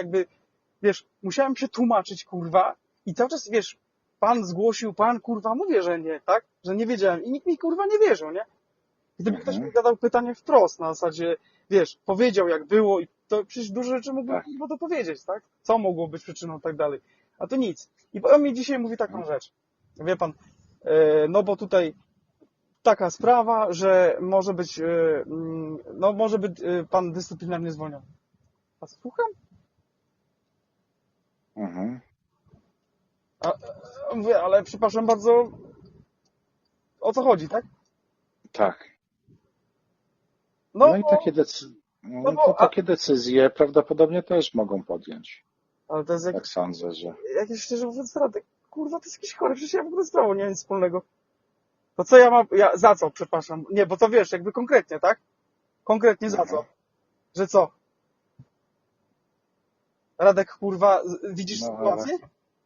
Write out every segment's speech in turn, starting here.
jakby, wiesz, musiałem się tłumaczyć, kurwa, i cały czas, wiesz, pan zgłosił, pan, kurwa, mówię, że nie, tak? Że nie wiedziałem i nikt mi, kurwa, nie wierzył, nie? Gdyby ktoś Mhm. mi zadał pytanie wprost, na zasadzie, wiesz, powiedział jak było i to przecież dużo rzeczy mógłbym Tak. kurwa dopowiedzieć, tak? Co mogło być przyczyną i tak dalej. A to nic. I on mi dzisiaj mówi taką Mhm. rzecz. Wie pan, e, no bo tutaj taka sprawa, że może być, e, mm, no może być e, pan dyscyplinarnie zwolniony. A słucham? Mhm. A, a, mówię, ale przepraszam bardzo, o co chodzi, tak? Tak. No, No, i bo- takie, decy- no, no bo- takie decyzje prawdopodobnie też mogą podjąć. ale to jest jak, Tak sądzę, że. jakieś szczerze mówiąc straty. Kurwa, to jest jakiś chory, przecież ja w ogóle z nie mam nic wspólnego. To co ja mam, ja, za co, przepraszam? Nie, bo to wiesz, jakby konkretnie, tak? Konkretnie za co? Że co? Radek, kurwa, widzisz No, sytuację?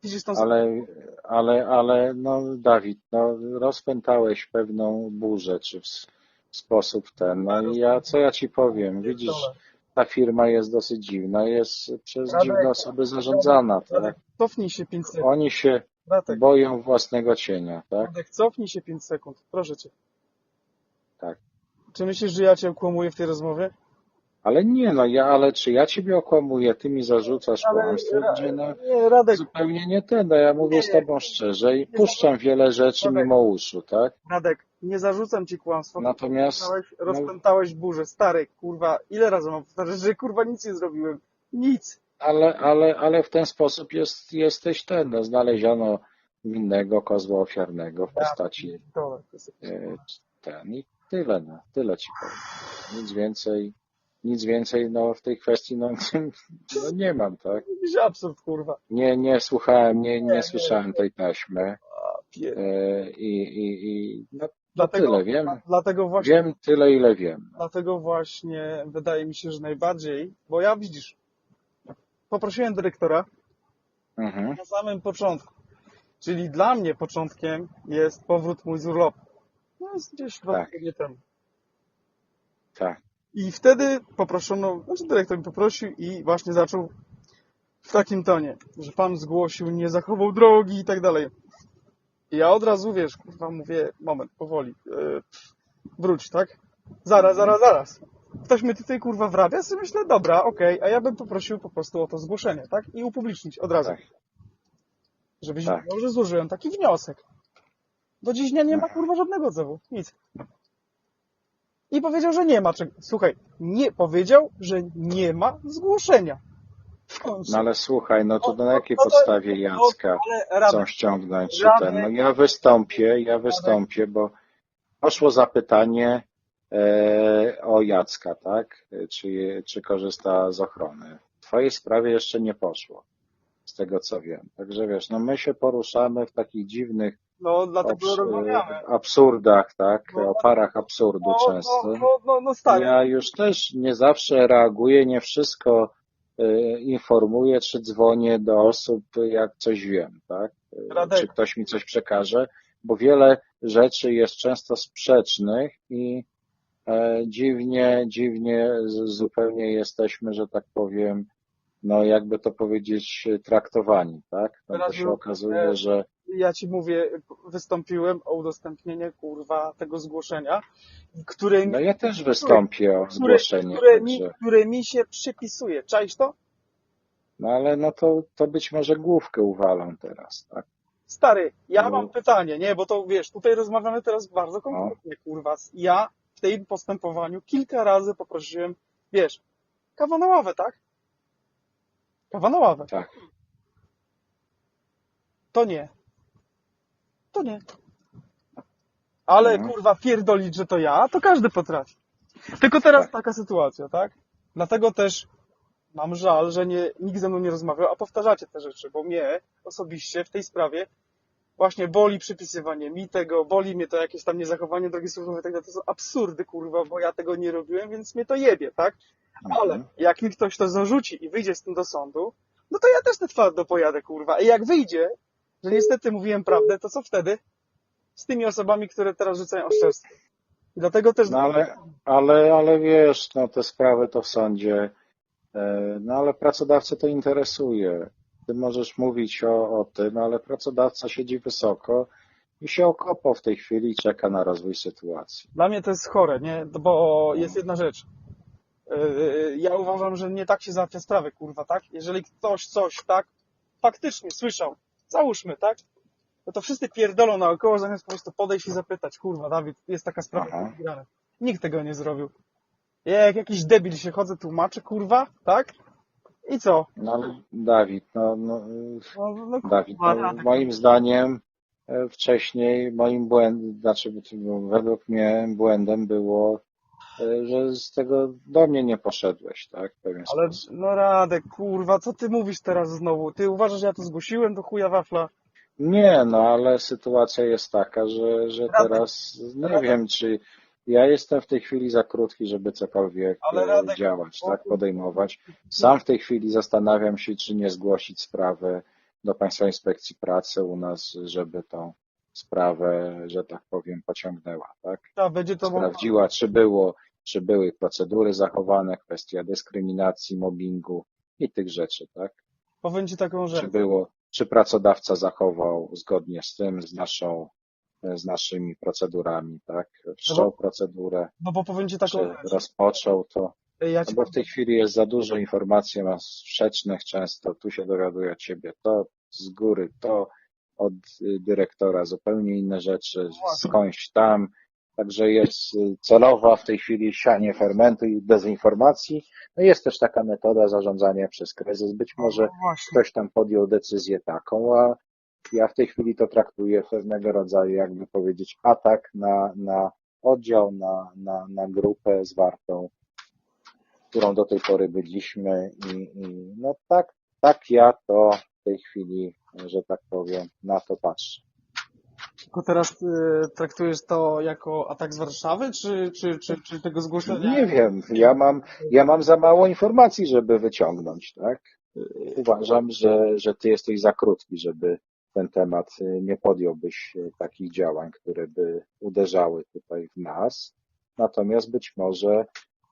Widzisz tą Ale, ale, ale, no, Dawid, no, rozpętałeś pewną burzę, czy w sposób ten. No i ja, co ja ci powiem? Widzisz, ta firma jest dosyć dziwna, jest przez Radek, dziwne osoby zarządzana, tak? Radek, cofnij się 5 sekund. Oni się Radek, boją własnego cienia, tak? Radek, cofnij się 5 sekund. Proszę cię. Tak. Czy myślisz, że ja cię okłamuję w tej rozmowie? Ale nie, no ja, ale czy ja ciebie okłamuję, ty mi zarzucasz kłamstwo, gdzie no, Nie, Radek, zupełnie nie ten, no ja mówię Nie. z tobą szczerze i puszczam wiele rzeczy Radek. mimo uszu, tak? Radek, nie zarzucam ci kłamstwa. Natomiast, Rozpętałeś, no, rozpętałeś burzę. Stary, kurwa, ile razy mam powtarzać, że kurwa nic nie zrobiłem? Nic. ale, ale, ale w ten sposób jest, jesteś ten, no, znaleziono winnego kozła ofiarnego w postaci Dobra, to jest e, ten i tyle, no, tyle ci powiem. Nic więcej, nic więcej, no w tej kwestii, no, no nie mam, tak? jakiś absurd, kurwa. Nie, nie słuchałem, nie, Nie, nie. nie słyszałem tej taśmy e, i, i, i no, Dlatego, tyle wiem. dlatego właśnie, Wiem tyle, ile wiem. dlatego właśnie wydaje mi się, że najbardziej, bo ja widzisz, poprosiłem dyrektora Mhm. na samym początku. Czyli dla mnie początkiem jest powrót mój z urlopu. No jest gdzieś dwa Tak. tygodnie temu. Tak. I wtedy poproszono, znaczy dyrektor mi poprosił i właśnie zaczął w takim tonie, że pan zgłosił, nie zachował drogi i tak dalej. I ja od razu, wiesz, kurwa, mówię, moment, powoli, yy, wróć, tak? Zaraz, zaraz, zaraz. Ktoś mnie tutaj, kurwa, wrabia, sobie myślę, dobra, okej, a ja bym poprosił po prostu o to zgłoszenie, tak? I upublicznić od razu. Tak. Żebyś Tak. wiedział, że złożyłem taki wniosek. Do dziś dnia nie ma, kurwa, żadnego odzewu. Nic. I powiedział, że nie ma czego. Słuchaj, nie powiedział, że nie ma zgłoszenia. No ale słuchaj, no to na jakiej podstawie Jacka chcą ściągnąć, ten? No ja wystąpię, ja wystąpię, bo poszło zapytanie e, o Jacka, tak? E, Czy, czy korzysta z ochrony. W twojej sprawie jeszcze nie poszło, z tego co wiem. Także wiesz, no my się poruszamy w takich dziwnych no dlatego obs- rozmawiamy. absurdach, tak? No, O parach absurdu No, często. no, no, no, no stary. Ja już też nie zawsze reaguję, nie wszystko y, informuję, czy dzwonię do osób, jak coś wiem, tak? Y, Radek. Czy ktoś mi coś przekaże, bo wiele rzeczy jest często sprzecznych i e, dziwnie, dziwnie zupełnie jesteśmy, że tak powiem, no jakby to powiedzieć, traktowani, tak? No to Radziu, się okazuje, e, że Ja ci mówię, wystąpiłem o udostępnienie, kurwa, tego zgłoszenia, które mi, no ja też wystąpię o które, zgłoszenie, które, mi, także, które mi się przypisuje. Czaisz to? no ale no to, to być może główkę uwalą teraz, tak? Stary, ja No. mam pytanie, nie, bo to wiesz, tutaj rozmawiamy teraz bardzo konkretnie, kurwa. Ja w tym postępowaniu kilka razy poprosiłem, wiesz, kawa na ławę, tak? Kawa na ławę. Tak. To nie. To nie. Ale Mhm. kurwa pierdolić, że to ja, to każdy potrafi. Tylko teraz Tak. taka sytuacja, tak? Dlatego też mam żal, że nie, nikt ze mną nie rozmawiał, a powtarzacie te rzeczy, bo mnie osobiście w tej sprawie właśnie boli przypisywanie mi tego, boli mnie to jakieś tam niezachowanie drogi służbowej, tak dalej. To są absurdy, kurwa, bo ja tego nie robiłem, więc mnie to jebie, tak? Ale Mhm. jak mi ktoś to zarzuci i wyjdzie z tym do sądu, no to ja też te twardo pojadę, kurwa. I jak wyjdzie, że niestety mówiłem prawdę, to co wtedy? Z tymi osobami, które teraz rzucają oszczerstwo. Dlatego też... No ale, ale, ale wiesz, no te sprawy to w sądzie E, No ale pracodawcę to interesuje. Ty możesz mówić o, o tym, ale pracodawca siedzi wysoko i się okopał w tej chwili i czeka na rozwój sytuacji. Dla mnie to jest chore, nie? Bo jest jedna rzecz. Yy, Ja uważam, że nie tak się załatwia sprawy, kurwa, tak? Jeżeli ktoś coś, tak, faktycznie słyszał, załóżmy, tak? No to wszyscy pierdolą naokoło, zamiast po prostu podejść i zapytać, kurwa, Dawid, jest taka sprawa. Nikt tego nie zrobił. Ja jak jakiś debil się chodzę, tłumaczę, kurwa, tak? I co? No ale Dawid, no, no No, no Dawid, no, Radek, moim zdaniem e, wcześniej moim błędem, znaczy no, według mnie błędem było, e, że z tego do mnie nie poszedłeś, tak? W pewien ale, sposób. no Radek, kurwa, co ty mówisz teraz znowu? Ty uważasz, że ja to zgłosiłem do chuja wafla? Nie, no ale sytuacja jest taka, że, że Radek, teraz nie wiem, czy ja jestem w tej chwili za krótki, żeby cokolwiek e, Radek, działać, tak, podejmować. Sam w tej chwili zastanawiam się, czy nie zgłosić sprawę do Państwowej Inspekcji Pracy u nas, żeby tą sprawę, że tak powiem, pociągnęła, tak? A będzie to Sprawdziła, czy było, czy były procedury zachowane, kwestia dyskryminacji, mobbingu i tych rzeczy, tak? powiem ci taką rzecz. czy było, czy pracodawca zachował zgodnie z tym, z naszą, z naszymi procedurami, tak? Wszczął procedurę, No bo powiem ci taką rozpoczął to, Ja no ci bo w tej chwili jest za dużo informacji, mam sprzecznych często, tu się dowiaduję od ciebie, to z góry, to od y, dyrektora, zupełnie inne rzeczy, Właśnie. skądś tam, Także jest y, celowa w tej chwili sianie fermentu i dezinformacji. No jest też taka metoda zarządzania przez kryzys. Być może No ktoś tam podjął decyzję taką, a ja w tej chwili to traktuję pewnego rodzaju, jakby powiedzieć, atak na, na oddział, na, na, na grupę zwartą, którą do tej pory byliśmy i, i no tak, tak ja to w tej chwili, że tak powiem, na to patrzę. Tylko teraz y, traktujesz to jako atak z Warszawy, czy, czy, czy, czy tego zgłoszenia? Nie wiem, ja mam, ja mam za mało informacji, żeby wyciągnąć, tak? Uważam, że, że ty jesteś za krótki, żeby ten temat y, nie podjąłbyś y, takich działań, które by uderzały tutaj w nas. Natomiast być może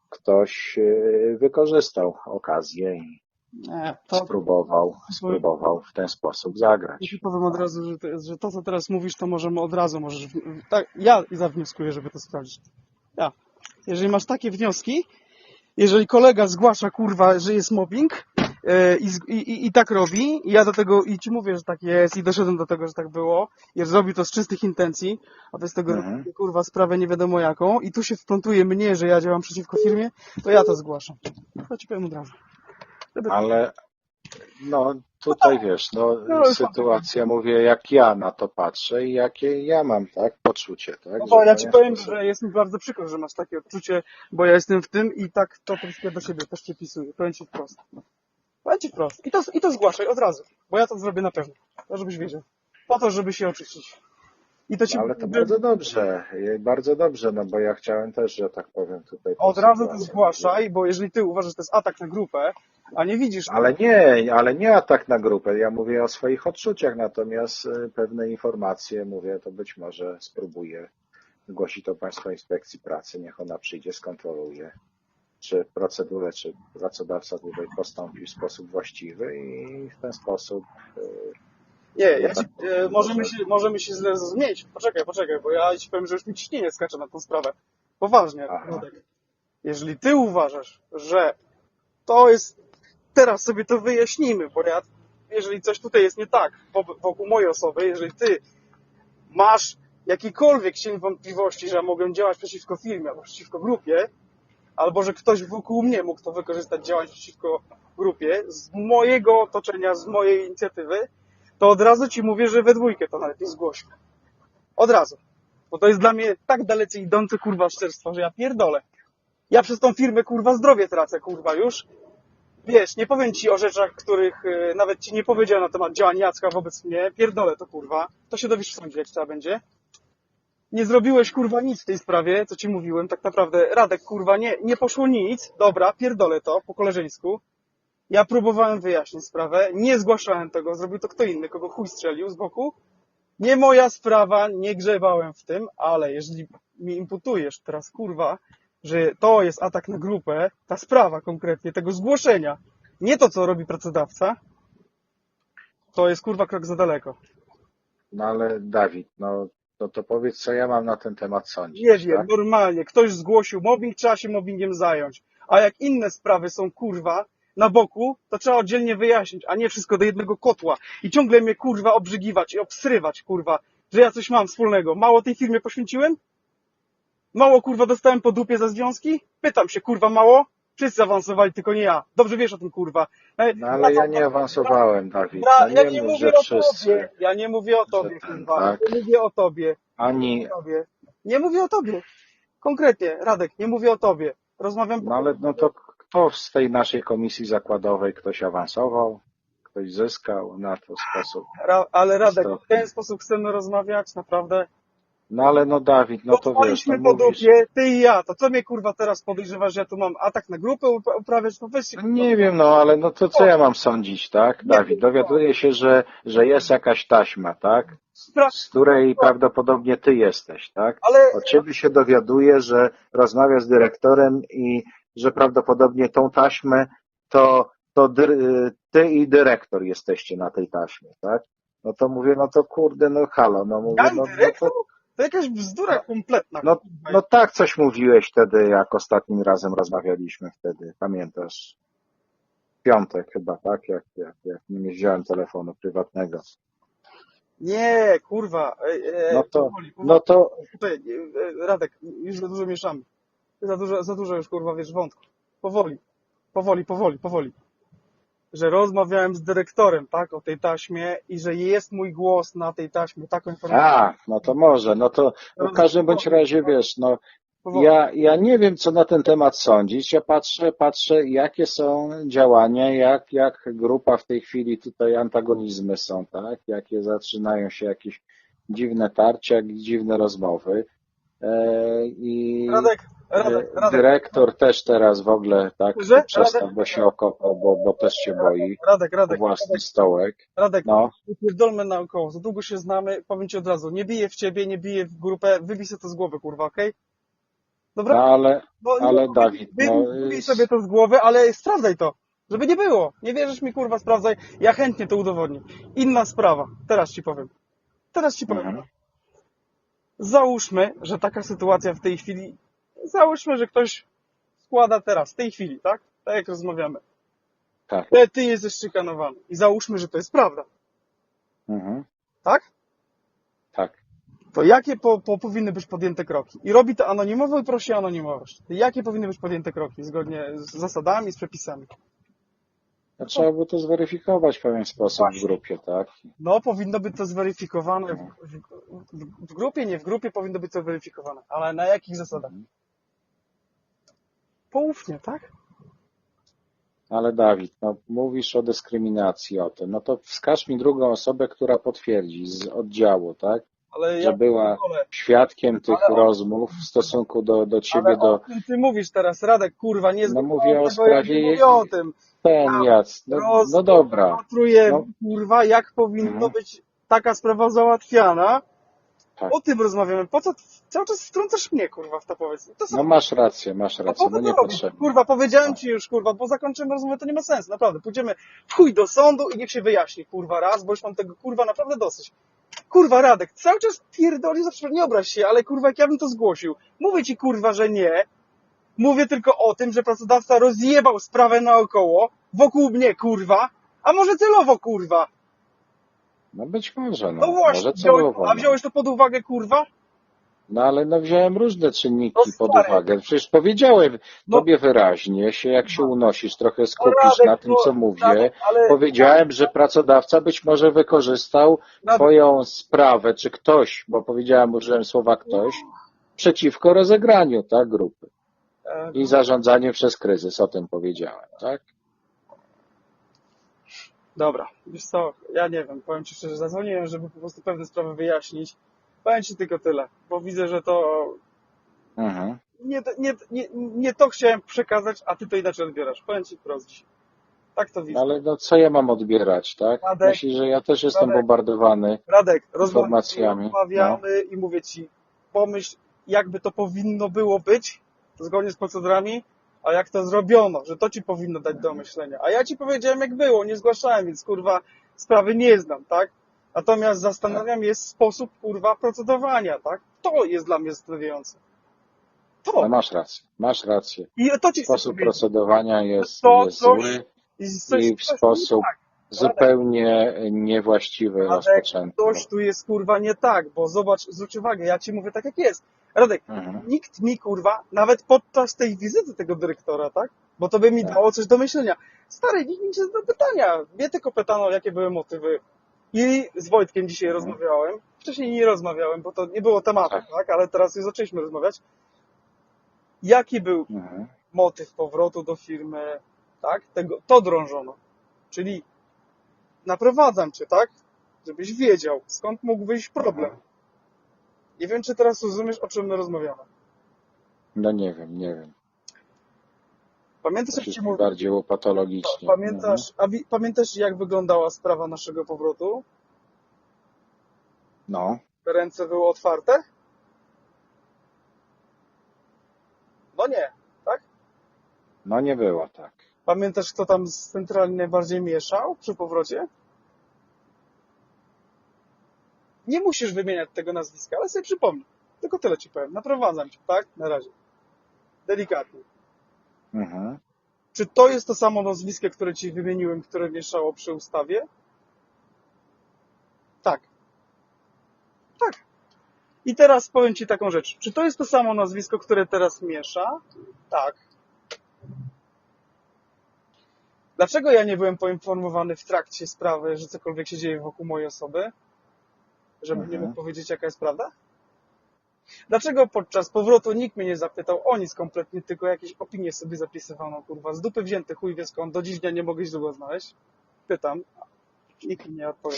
ktoś y, wykorzystał okazję i Nie, to, spróbował, spróbował w ten sposób Ja zagrać. ci powiem od razu, że to, że to, co teraz mówisz, to możemy od razu, możesz, tak, ja zawnioskuję, żeby to sprawdzić. Ja. Jeżeli masz takie wnioski, jeżeli kolega zgłasza, kurwa, że jest mobbing e, i, z- i, i, i tak robi, i ja do tego, i ci mówię, że tak jest, i doszedłem do tego, że tak było, i zrobi to z czystych intencji, a wy z tego Mhm. kurwa, sprawę nie wiadomo jaką, i tu się wplątuje mnie, że ja działam przeciwko firmie, to ja to zgłaszam. To ci powiem od razu. Ale no tutaj wiesz, no No, sytuacja, mówię, jak ja na to patrzę i jakie ja mam, tak, poczucie, tak? No bo ja ci powiem, sposób- że jest mi bardzo przykro, że masz takie odczucie, bo ja jestem w tym i tak to troszkę do siebie też cię pisuję. Powiem ci wprost. Powiem ci wprost. I to, I to zgłaszaj od razu, bo ja to zrobię na pewno. To żebyś wiedział. Po to, żeby się oczyścić. I to ci Ale to bardzo dobrze, e, bardzo dobrze, no bo ja chciałem też, że tak powiem tutaj. od razu to zgłaszaj, bo jeżeli ty uważasz, że to jest atak na grupę, a nie widzisz... Ale nie, ale nie atak na grupę, ja mówię o swoich odczuciach, natomiast e, pewne informacje, mówię, to być może spróbuję zgłosić to Państwa Inspekcji Pracy, niech ona przyjdzie, skontroluje, czy procedurę, czy pracodawca tutaj postąpił w sposób właściwy i w ten sposób e, Nie, ja ci, e, możemy, się, możemy się źle zrozumieć. Poczekaj, poczekaj, bo ja ci powiem, że już mi ciśnienie skacze na tą sprawę. Poważnie. Jeżeli ty uważasz, że to jest, teraz sobie to wyjaśnimy, bo ja, jeżeli coś tutaj jest nie tak wo- wokół mojej osoby, jeżeli ty masz jakikolwiek cień wątpliwości, że mogę działać przeciwko firmie albo przeciwko grupie, albo że ktoś wokół mnie mógł to wykorzystać, działać przeciwko grupie, z mojego otoczenia, z mojej inicjatywy, to od razu ci mówię, że we dwójkę to najlepiej zgłośmy. Od razu. Bo to jest dla mnie tak dalece idące kurwa szczerstwo, że ja pierdolę. Ja przez tą firmę kurwa zdrowie tracę kurwa już. Wiesz, nie powiem ci o rzeczach, których y, nawet ci nie powiedziałem na temat działań Jacka wobec mnie. Pierdolę to kurwa. To się dowiesz w sądzie, jak trzeba będzie. Nie zrobiłeś kurwa nic w tej sprawie, co ci mówiłem. Tak naprawdę, Radek kurwa, nie, nie poszło nic. Dobra, pierdolę to po koleżeńsku. Ja próbowałem wyjaśnić sprawę, nie zgłaszałem tego, zrobił to kto inny, kogo chuj strzelił z boku. Nie moja sprawa, nie grzebałem w tym, ale jeżeli mi imputujesz teraz, kurwa, że to jest atak na grupę, ta sprawa konkretnie, tego zgłoszenia, nie to, co robi pracodawca, to jest kurwa krok za daleko. No ale Dawid, no to, to powiedz, co ja mam na ten temat sądzić. Nie wiem, tak? normalnie, ktoś zgłosił mobbing, trzeba się mobbingiem zająć. A jak inne sprawy są kurwa na boku, to trzeba oddzielnie wyjaśnić, a nie wszystko do jednego kotła. I ciągle mnie kurwa obrzygiwać i obsrywać kurwa, że ja coś mam wspólnego. Mało tej firmie poświęciłem? Mało kurwa dostałem po dupie za związki? Pytam się kurwa mało? Wszyscy awansowali, tylko nie ja. Dobrze wiesz o tym kurwa. E, No ale ja nie awansowałem, Dawid. No ja nie nie mów, mówię o wszyscy. tobie. Ja nie mówię o tobie, ten, kurwa. tak. Nie mówię o tobie. Ani, tobie. Nie mówię o tobie. Konkretnie, Radek, nie mówię o tobie. Rozmawiam no ale no to kto z tej naszej komisji zakładowej ktoś awansował, ktoś zyskał na to sposób. Ra, ale Radek, w ten sposób chcemy rozmawiać, naprawdę. No ale no Dawid, no to wiesz, no po mówisz, dupie, ty i ja. To co mnie kurwa teraz podejrzewasz, że ja tu mam atak na grupę up- uprawiać? No weź się, No nie wiem, no ale no to co ja mam sądzić, tak? Dawid, dowiaduję się, że, że jest jakaś taśma, tak? Z której prawdopodobnie ty jesteś, tak? ale Od ciebie się dowiaduję, że rozmawia z dyrektorem i że prawdopodobnie tą taśmę to, to dyr- ty i dyrektor jesteście na tej taśmie, tak? No to mówię, no to kurde, no halo, no mówię, no, no, to, To jakaś bzdura kompletna. no, no tak coś mówiłeś wtedy, jak ostatnim razem rozmawialiśmy wtedy, pamiętasz? Piątek chyba, tak? Jak, jak, jak nie wziąłem telefonu prywatnego. Nie, kurwa. Ej, ej, No to, powoli, powoli. no to, Tutaj, e, Radek, już za dużo mieszamy. Za dużo, za dużo już kurwa wiesz wątków. Powoli, powoli, powoli, powoli. Że rozmawiałem z dyrektorem, tak, o tej taśmie i że jest mój głos na tej taśmie, taką informację. a, no to może, no to w każdym bądź razie wiesz, no. Ja, ja nie wiem, co na ten temat sądzić. Ja patrzę, patrzę, jakie są działania, jak, jak grupa w tej chwili tutaj antagonizmy są, tak? Jakie zaczynają się jakieś dziwne tarcia, jakieś dziwne rozmowy. E, I Radek, Radek, Radek, dyrektor też teraz w ogóle tak Że? przestał, Radek? bo się okopał, bo, bo też się boi Radek, Radek, własny Radek, stołek. Radek, No, pierdolmy naokoło, za długo się znamy, powiem ci od razu, nie biję w ciebie, nie biję w grupę, wybij sobie to z głowy, kurwa, okej? Dobra? no ale, No, ale no, Dawid, wy- no, Wybij sobie to z głowy, ale sprawdzaj to. Żeby nie było. Nie wierzysz mi, kurwa, sprawdzaj. Ja chętnie to udowodnię. Inna sprawa. Teraz ci powiem. Teraz ci powiem. Mhm. Załóżmy, że taka sytuacja w tej chwili. Załóżmy, że ktoś składa teraz, w tej chwili, tak? Tak jak rozmawiamy. tak. Ty, ty jesteś szykanowany. I załóżmy, że to jest prawda. Mhm. Tak? Tak. To jakie po, po, powinny być podjęte kroki? I robi to anonimowo i prosi o anonimowość. Jakie powinny być podjęte kroki zgodnie z zasadami, z przepisami? No, trzeba by to zweryfikować w pewien sposób w grupie, tak? No, powinno być to zweryfikowane w, w, w, grupie, nie w grupie powinno być to weryfikowane. Ale na jakich zasadach? Poufnie, tak? Ale Dawid, no mówisz o dyskryminacji o tym, no to wskaż mi drugą osobę, która potwierdzi z oddziału, tak? Ale Że ja była pierdolę. świadkiem tych Ale rozmów w stosunku do, do ciebie, Ale do o ty mówisz teraz, Radek, kurwa, nie No mówię o sprawie jej- mówię o tym. ten Jac. No, no dobra, Rozpatrujemy, No. kurwa, jak powinno Mhm. być taka sprawa załatwiana. Tak. O tym rozmawiamy. Po co cały czas wtrącasz mnie, kurwa, w to powiedz? To są no masz rację, masz No rację, no robisz? niepotrzebnie. Kurwa, powiedziałem ci już, kurwa, bo zakończymy rozmowę, to nie ma sensu, naprawdę. Pójdziemy w chuj do sądu i niech się wyjaśni, kurwa, raz, bo już mam tego, kurwa, naprawdę dosyć. Kurwa, Radek, cały czas pierdoli, zawsze nie obraź się, ale kurwa, jak ja bym to zgłosił. Mówię ci, kurwa, że nie. Mówię tylko o tym, że pracodawca rozjebał sprawę naokoło, wokół mnie, kurwa, a może celowo, kurwa. No być może, No no, właśnie, może wziąłeś, celowo. a no. wziąłeś to pod uwagę, kurwa? No ale no wziąłem różne czynniki No pod stary. uwagę. Przecież powiedziałem No. tobie wyraźnie, się jak się unosisz, trochę skupisz Radek, na tym, no, co mówię. Radek, ale... Powiedziałem, że pracodawca być może wykorzystał Radek, twoją sprawę, czy ktoś, bo powiedziałem, użyłem słowa ktoś, przeciwko rozegraniu, tak, grupy e, i zarządzaniu przez kryzys, o tym powiedziałem, tak? Dobra, wiesz co, ja nie wiem, powiem Ci szczerze, zadzwoniłem, żeby po prostu pewne sprawy wyjaśnić. Powiem Ci tylko tyle, bo widzę, że to Mhm. nie, nie, nie, nie to chciałem przekazać, a Ty to inaczej odbierasz. Powiem Ci wprost dzisiaj. Tak to widzę. Ale no co ja mam odbierać, tak? Radek, Myślisz, że ja też jestem Radek. bombardowany Radek, informacjami, no. rozmawiamy i mówię Ci, pomyśl, jakby to powinno było być zgodnie z procedurami, a jak to zrobiono, że to ci powinno dać do myślenia. A ja ci powiedziałem jak było, nie zgłaszałem, więc kurwa sprawy nie znam, tak? Natomiast zastanawiam jest sposób kurwa procedowania, tak? To jest dla mnie zastanawiające. To. No masz rację, masz rację. I to ci Sposób procedowania jest, To jest coś- zły I, w sposób tak. Zupełnie niewłaściwy rozpoczęty. Coś tu jest kurwa nie tak, bo zobacz, zwróć uwagę, ja ci mówię tak jak jest. Radek, Mhm. nikt mi kurwa, nawet podczas tej wizyty tego dyrektora, tak? Bo to by mi Tak. dało coś do myślenia. Stary, nikt mi nie zadał pytania. Mnie tylko pytano, jakie były motywy. I z Wojtkiem dzisiaj Mhm. rozmawiałem. Wcześniej nie rozmawiałem, bo to nie było tematu, Tak. tak? Ale teraz już zaczęliśmy rozmawiać. Jaki był Mhm. motyw powrotu do firmy, tak? Tego, to drążono. Czyli naprowadzam cię, tak? Żebyś wiedział, skąd mógł wyjść problem. Nie wiem, czy teraz rozumiesz, o czym my rozmawiamy. No nie wiem, nie wiem. Pamiętasz, jak ci mówię? bardziej patologicznie. Pamiętasz, a wi, pamiętasz, jak wyglądała sprawa naszego powrotu? Mhm. No, ręce były otwarte? No nie, tak? no nie było tak. Pamiętasz, kto tam centralnie najbardziej mieszał przy powrocie? Nie musisz wymieniać tego nazwiska, ale sobie przypomnij. Tylko tyle ci powiem. Naprowadzam cię, tak? Na razie. Delikatnie. Mhm. Czy to jest to samo nazwisko, które ci wymieniłem, które mieszało przy ustawie? Tak. Tak. I teraz powiem ci taką rzecz. Czy to jest to samo nazwisko, które teraz miesza? Tak. Dlaczego ja nie byłem poinformowany w trakcie sprawy, że cokolwiek się dzieje wokół mojej osoby? Żeby nie Mhm. mógł powiedzieć, jaka jest prawda? Dlaczego podczas powrotu nikt mnie nie zapytał o nic kompletnie, tylko jakieś opinie sobie zapisywano, kurwa, z dupy wzięty, chuj wie skąd, do dziś dnia nie mogę źródła znaleźć? Pytam. Nikt mi nie odpowie.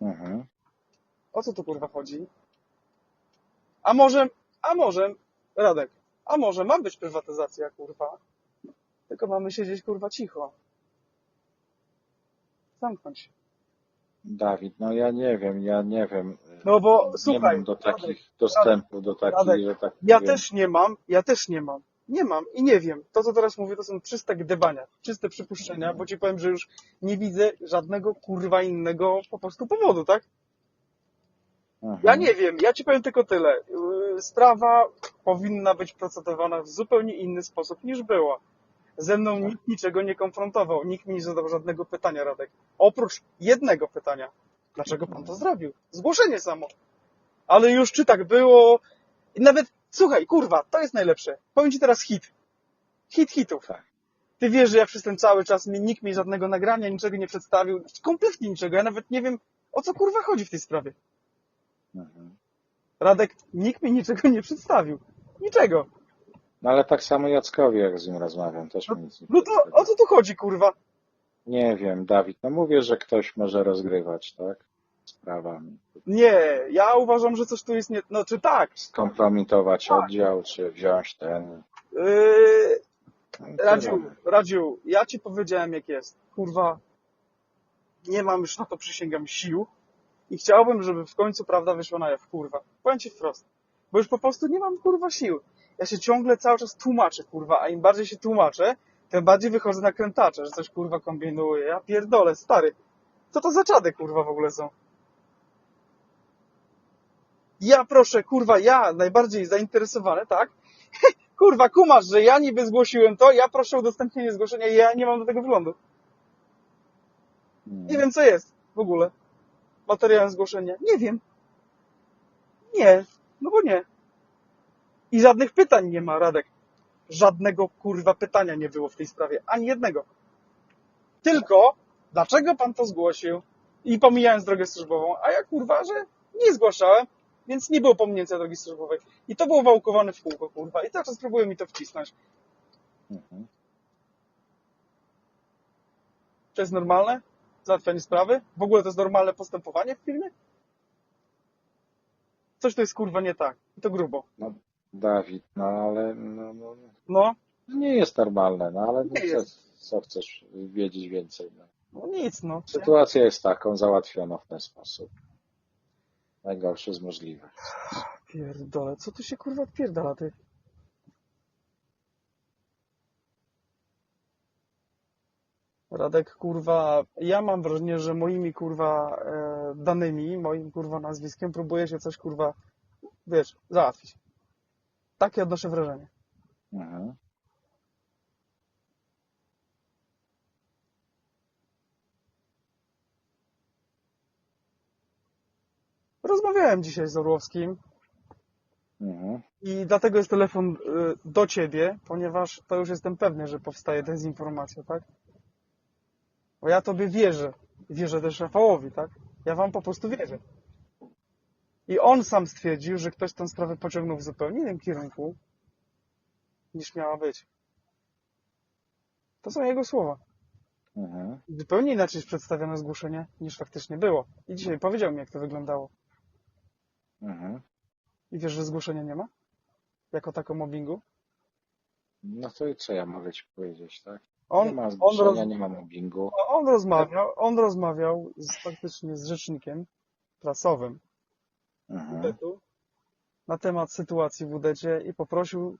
Mhm. O co tu kurwa chodzi? A może, a może, Radek, a może ma być prywatyzacja, kurwa? Tylko mamy siedzieć, kurwa, cicho. Zamknąć się. Dawid, no ja nie wiem, ja nie wiem. No bo, nie słuchaj, mam do Radek, takich dostępu do takich, Radek, tak Ja powiem. też nie mam, ja też nie mam. Nie mam i nie wiem. To, co teraz mówię, to są czyste gdybania, czyste przypuszczenia, bo ci powiem, że już nie widzę żadnego kurwa innego po prostu powodu, tak? Mhm. Ja nie wiem, ja ci powiem tylko tyle. Yy, Sprawa powinna być procedowana w zupełnie inny sposób niż była. Ze mną Tak. nikt niczego nie konfrontował, nikt mi nie zadał żadnego pytania, Radek. Oprócz jednego pytania. Dlaczego pan to zrobił? Zgłoszenie samo. Ale już czy tak było? I nawet, słuchaj, kurwa, to jest najlepsze. Powiem ci teraz hit. Hit hitów. Tak. Ty wiesz, że ja przez ten cały czas mi, nikt mi żadnego nagrania, niczego nie przedstawił. Kompletnie niczego. Ja nawet nie wiem, o co kurwa chodzi w tej sprawie. Mhm. Radek, nikt mi niczego nie przedstawił. Niczego. No ale tak samo Jackowi, jak z nim rozmawiam, też mi nic nie No to o co tu chodzi, kurwa? Nie wiem, Dawid, no mówię, że ktoś może rozgrywać, tak? Sprawami. Nie, ja uważam, że coś tu jest nie... No czy tak? Skompromitować oddział, czy wziąć ten. Yy, no, Radziu. Radziu, ja ci powiedziałem jak jest. Kurwa, nie mam już na to, przysięgam, sił i chciałbym, żeby w końcu prawda wyszła na jaw, kurwa. Powiem ci wprost. Bo już po prostu nie mam, kurwa, sił. Ja się ciągle cały czas tłumaczę, kurwa, a im bardziej się tłumaczę, tym bardziej wychodzę na krętacze, że coś, kurwa, kombinuję. Ja pierdolę, stary. Co to za czady, kurwa, w ogóle są? Ja proszę, kurwa, ja najbardziej zainteresowany, tak? Kurwa, kumasz, że ja niby zgłosiłem to, ja proszę o udostępnienie zgłoszenia i ja nie mam do tego wglądu. Nie wiem, co jest w ogóle. Materiałem zgłoszenia. Nie wiem. Nie. No bo nie. I żadnych pytań nie ma, Radek. Żadnego kurwa pytania nie było w tej sprawie. Ani jednego. Tylko, dlaczego pan to zgłosił? I pomijając drogę służbową, a ja kurwa, że nie zgłaszałem, więc nie było pominięcia drogi służbowej. I to było wałkowane w kółko, kurwa. I cały czas próbują mi to wcisnąć. Mhm. To jest normalne? Załatwianie sprawy? W ogóle to jest normalne postępowanie w firmie? Coś tu jest kurwa nie tak. I to grubo. Dawid, no ale no, no, no. no. nie jest normalne, no ale nie no, co, co chcesz wiedzieć więcej? No. no nic, no. Sytuacja jest taką, załatwiono w ten sposób. Najgorszy z możliwych. Pierdolę, co tu się kurwa odpierdala ty? Radek, kurwa, ja mam wrażenie, że moimi kurwa e, danymi, moim kurwa nazwiskiem próbuje się coś kurwa, wiesz, załatwić. Takie odnoszę wrażenie. Mhm. Rozmawiałem dzisiaj z Orłowskim Mhm. i dlatego jest telefon y, do ciebie, ponieważ to już jestem pewny, że powstaje dezinformacja, tak? Bo ja tobie wierzę. Wierzę też Rafałowi, tak? Ja wam po prostu wierzę. I on sam stwierdził, że ktoś tę sprawę pociągnął w zupełnie innym kierunku niż miała być. To są jego słowa. Mhm. Zupełnie inaczej jest przedstawione zgłoszenie niż faktycznie było. I dzisiaj powiedział mi, jak to wyglądało. Mhm. I wiesz, że zgłoszenia nie ma? Jako tako mobbingu? No to i co ja mogę ci powiedzieć, tak? On, nie ma on, roz, nie ma mobbingu. on rozmawiał, on rozmawiał z, faktycznie z rzecznikiem prasowym. WDT-u na temat sytuacji w WDC i poprosił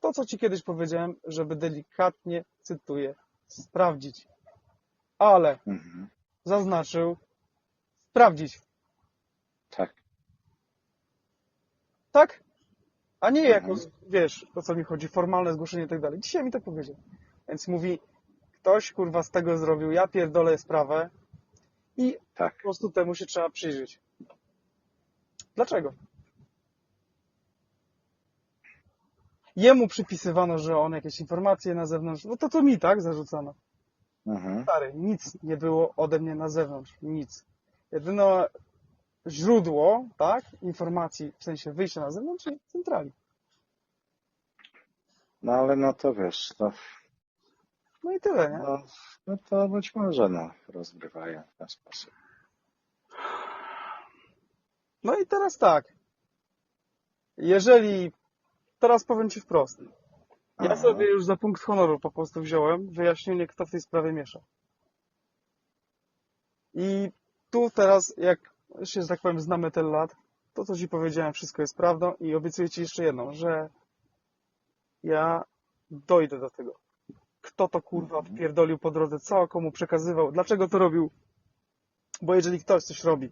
to, co ci kiedyś powiedziałem, żeby delikatnie, cytuję, sprawdzić. Ale Mhm. zaznaczył sprawdzić. Tak. Tak? A nie jako, Mhm. wiesz, o co mi chodzi, formalne zgłoszenie i tak dalej. Dzisiaj mi to powiedział. Więc mówi, ktoś kurwa z tego zrobił, ja pierdolę sprawę i Tak. po prostu temu się trzeba przyjrzeć. Dlaczego? Jemu przypisywano, że on jakieś informacje na zewnątrz, no to to mi tak zarzucano. Mhm. Stary, nic nie było ode mnie na zewnątrz, nic. Jedyne źródło, tak, informacji, w sensie wyjścia na zewnątrz, jest centrali. No ale no to wiesz, to, No i tyle, nie? no, no to być może no, rozgrywają w ten sposób. No i teraz tak. Jeżeli, teraz powiem Ci wprost. Ja sobie już za punkt honoru po prostu wziąłem wyjaśnienie, kto w tej sprawie miesza. I tu teraz, jak się, że tak powiem, znamy tyle lat, to co Ci powiedziałem, wszystko jest prawdą i obiecuję Ci jeszcze jedną, że ja dojdę do tego. Kto to kurwa wpierdolił po drodze, co komu przekazywał, dlaczego to robił. Bo jeżeli ktoś coś robi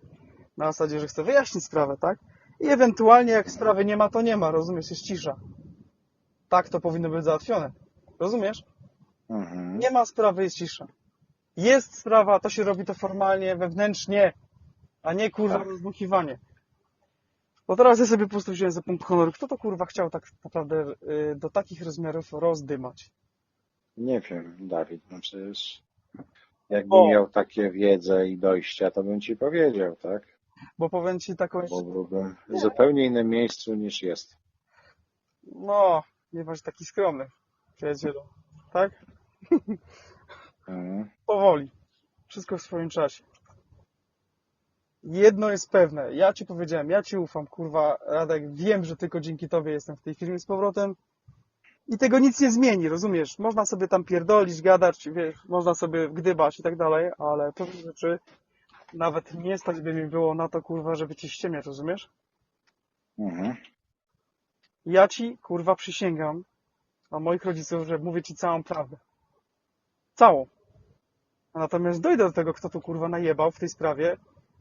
na zasadzie, że chce wyjaśnić sprawę, tak? I ewentualnie jak sprawy nie ma, to nie ma, rozumiesz, jest cisza. Tak to powinno być załatwione. Rozumiesz? Mhm. Nie ma sprawy, jest cisza. Jest sprawa, to się robi to formalnie, wewnętrznie, a nie kurwa Tak. Bo teraz ja sobie po prostu wziąłem za punkt honoru, kto to kurwa chciał tak naprawdę y, do takich rozmiarów rozdymać. Nie wiem, Dawid, no przecież jakbym O. miał takie wiedzę i dojścia, to bym ci powiedział, tak? Bo powiem ci taką jeszcze, w zupełnie innym miejscu niż jest. no, nie bądź taki skromny, przyjacielu. Tak? Mhm. Powoli. Wszystko w swoim czasie. Jedno jest pewne. Ja ci powiedziałem, ja ci ufam, kurwa, Radek. Wiem, że tylko dzięki tobie jestem w tej firmie z powrotem. I tego nic nie zmieni, rozumiesz? Można sobie tam pierdolić, gadać, wiesz, można sobie gdybać i tak dalej, ale pewne rzeczy nawet nie stać by mi było na to, kurwa, żeby ci ściemiać, rozumiesz? Mhm. Ja ci, kurwa, przysięgam na moich rodziców, że mówię ci całą prawdę. Całą. Natomiast dojdę do tego, kto tu, kurwa, najebał w tej sprawie,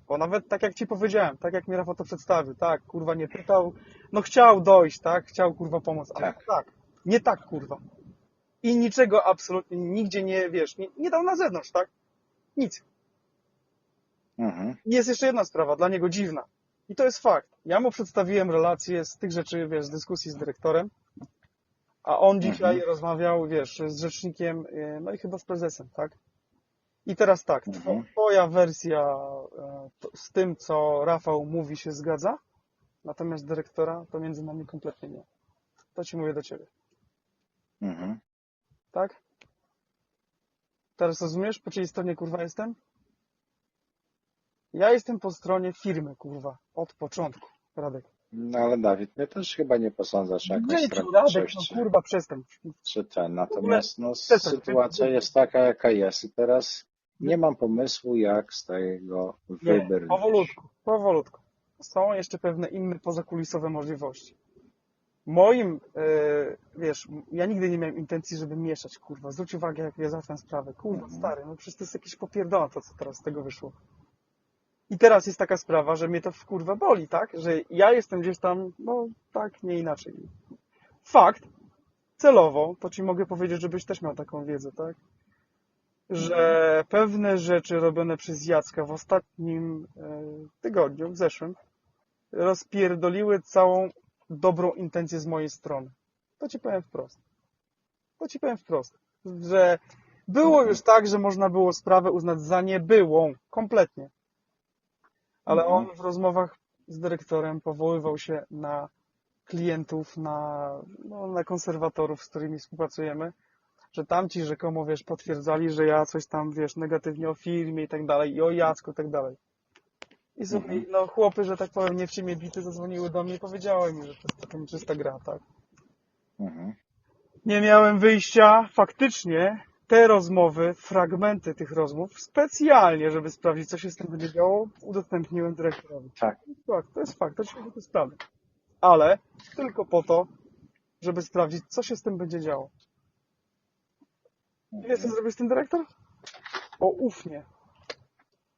bo nawet tak jak ci powiedziałem, tak jak mi Rafał to przedstawił, tak, kurwa, nie pytał, no chciał dojść, tak, chciał, kurwa, pomóc, ale Tak. tak, nie tak, kurwa. I niczego absolutnie, nigdzie nie, wiesz, nie, nie dał na zewnątrz, tak? Nic. Mhm. I jest jeszcze jedna sprawa, dla niego dziwna. I to jest fakt. Ja mu przedstawiłem relacje z tych rzeczy, wiesz, z dyskusji z dyrektorem, a on dzisiaj Mhm. rozmawiał, wiesz, z rzecznikiem, yy, no i chyba z prezesem, tak? I teraz tak, Mhm. twoja wersja e, z tym, co Rafał mówi, się zgadza, natomiast dyrektora to między nami kompletnie nie. To ci mówię do ciebie, Mhm. tak? Teraz rozumiesz, po czyjej stronie, kurwa, jestem? Ja jestem po stronie firmy, kurwa, od początku, Radek. No ale Dawid, mnie też chyba nie posądzasz życiu, Radek, no kurwa, przestań. czy ten. Natomiast no, sytuacja jest taka, jaka jest i teraz nie mam pomysłu, jak z tego wybrnąć. powolutku, powolutku. Są jeszcze pewne inne pozakulisowe możliwości. moim, e, wiesz, ja nigdy nie miałem intencji, żeby mieszać, kurwa. Zwróć uwagę, jak ja załatwiam sprawę. Kurwa, Mhm. stary, no przecież to jest jakieś popierdolone to, co teraz z tego wyszło. I teraz jest taka sprawa, że mnie to w kurwa boli, tak? Że ja jestem gdzieś tam, no tak, nie inaczej. Fakt, celowo, to ci mogę powiedzieć, żebyś też miał taką wiedzę, tak? Że pewne rzeczy robione przez Jacka w ostatnim e, tygodniu, w zeszłym, rozpierdoliły całą dobrą intencję z mojej strony. To ci powiem wprost. To ci powiem wprost. Że było już tak, że można było sprawę uznać za niebyłą. Kompletnie. Ale on w rozmowach z dyrektorem powoływał się na klientów, na, no, na konserwatorów, z którymi współpracujemy, że tamci rzekomo, wiesz, potwierdzali, że ja coś tam, wiesz, negatywnie o firmie i tak dalej, i o Jacku i tak dalej. I sobie, Mhm. no chłopy, że tak powiem, nie w ciemię bity, zadzwoniły do mnie i powiedziały mi, że to jest taka nieczysta gra, tak. Mhm. Nie miałem wyjścia, faktycznie te rozmowy, fragmenty tych rozmów, specjalnie, żeby sprawdzić, co się z tym będzie działo, udostępniłem dyrektorowi. Tak. Tak, to jest fakt, to się to jest prawda. Ale tylko po to, żeby sprawdzić, co się z tym będzie działo. I Wiesz, co zrobił z tym dyrektor? Poufnie.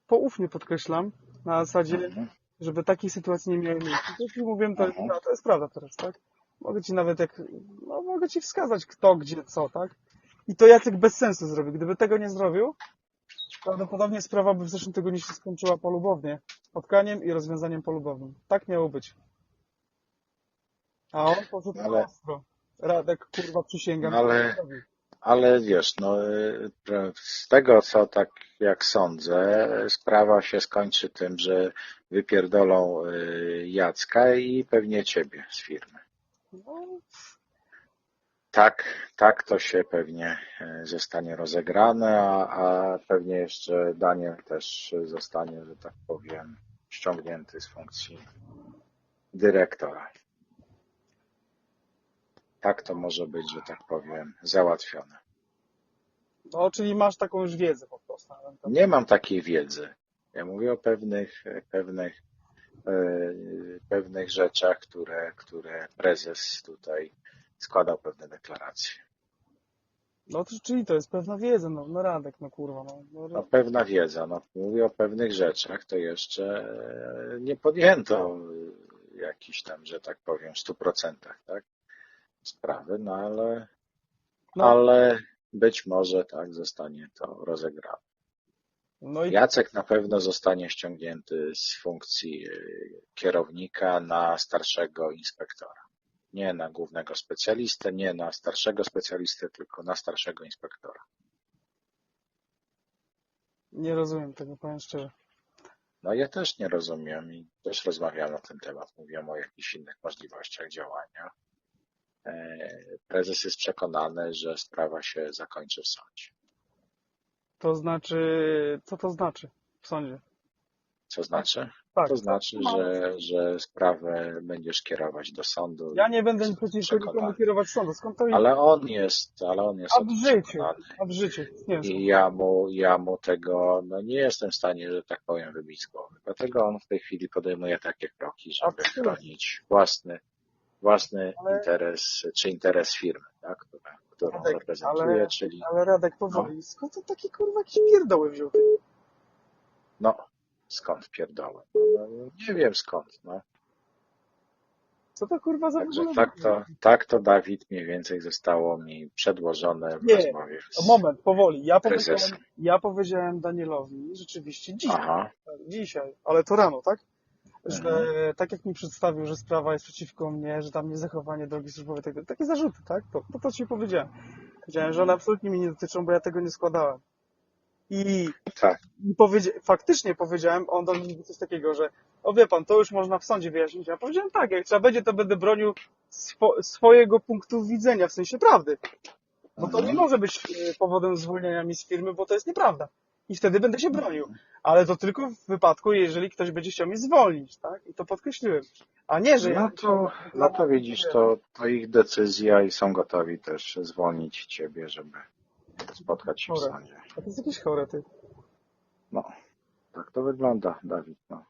Poufnie podkreślam, na zasadzie, Mhm. żeby takiej sytuacji nie miały miejsca. To ci mówiłem, to, Mhm. no, to jest prawda teraz, tak? Mogę ci nawet jak, no mogę ci wskazać kto, gdzie, co, tak? I to Jacek bez sensu zrobił. Gdyby tego nie zrobił, prawdopodobnie sprawa by w zeszłym tygodniu się skończyła polubownie. Spotkaniem i rozwiązaniem polubownym. Tak miało być. A on poszedł Ale- ostro. Radek, kurwa, przysięgam. Ale-. Ale wiesz, no, y, z tego co tak jak sądzę, sprawa się skończy tym, że wypierdolą y, Jacka i pewnie ciebie z firmy. No, Tak, tak to się pewnie y, zostanie rozegrane, a, a pewnie jeszcze Daniel też zostanie, że tak powiem, ściągnięty z funkcji dyrektora. Tak to może być, że tak powiem, załatwione. no, czyli masz taką już wiedzę po prostu. Nie mam takiej wiedzy. Ja mówię o pewnych, pewnych, e, pewnych rzeczach, które, które prezes tutaj składał pewne deklaracje. No to, czyli to jest pewna wiedza, no, no Radek, no kurwa, no. no, No, pewna wiedza, no, mówię o pewnych rzeczach, to jeszcze e, nie podjęto e, jakiś tam, że tak powiem, w stu procentach, tak, sprawy, no ale, no, ale być może tak zostanie to rozegrane. no i Jacek na pewno zostanie ściągnięty z funkcji y, kierownika na starszego inspektora. Nie na głównego specjalistę, nie na starszego specjalistę, tylko na starszego inspektora. nie rozumiem tego, powiem szczerze. No ja też nie rozumiem i też rozmawiam na ten temat. Mówiłem o jakichś innych możliwościach działania. E, Prezes jest przekonany, że sprawa się zakończy w sądzie. To znaczy, co to znaczy w sądzie? Co znaczy? Tak, To znaczy, że, że sprawę będziesz kierować do sądu. ja nie będę przeciwko nikomu kierować sądu, skąd to Ale on jest, ale on jest A w życiu, a w życiu, nie. I ja mu, ja mu tego, no nie jestem w stanie, że tak powiem, wybić z głowy. Dlatego on w tej chwili podejmuje takie kroki, żeby Absolutnie. chronić własny, własny Ale- interes, czy interes firmy, tak, która, którą Radek, reprezentuje, ale- czyli, Ale Radek, powoli, skąd to takie kurwa jakieś pierdoły wziął? no, skąd pierdoły? No, no, nie wiem skąd, no. Co to kurwa za Także tak to, tak to Dawid mniej więcej zostało mi przedłożone w Nie. rozmowie z Moment, powoli. Ja powiedziałem, ja powiedziałem Danielowi rzeczywiście dzisiaj, Aha, dzisiaj, ale to rano, tak? Że Mhm. tak jak mi przedstawił, że sprawa jest przeciwko mnie, że tam niezachowanie drogi służbowej, tak, takie zarzuty, tak? To, to, to ci powiedziałem. Powiedziałem, że one absolutnie mnie nie dotyczą, bo ja tego nie składałem. I tak. Powiedzia- faktycznie powiedziałem, on do mnie coś takiego, że o wie pan, to już można w sądzie wyjaśnić. Ja powiedziałem tak, jak trzeba będzie, to będę bronił swo- swojego punktu widzenia, w sensie prawdy. Bo to nie Mhm. może być e, powodem zwolnienia mi z firmy, bo to jest nieprawda. I wtedy będę się bronił. Ale to tylko w wypadku, jeżeli ktoś będzie chciał mnie zwolnić, tak? I to podkreśliłem. A nie, że ja... No to, no to widzisz, to, to ich decyzja i są gotowi też zwolnić ciebie, żeby spotkać się w Dobra. sądzie. A to jest jakieś chore, ty. No, tak to wygląda, Dawid. No.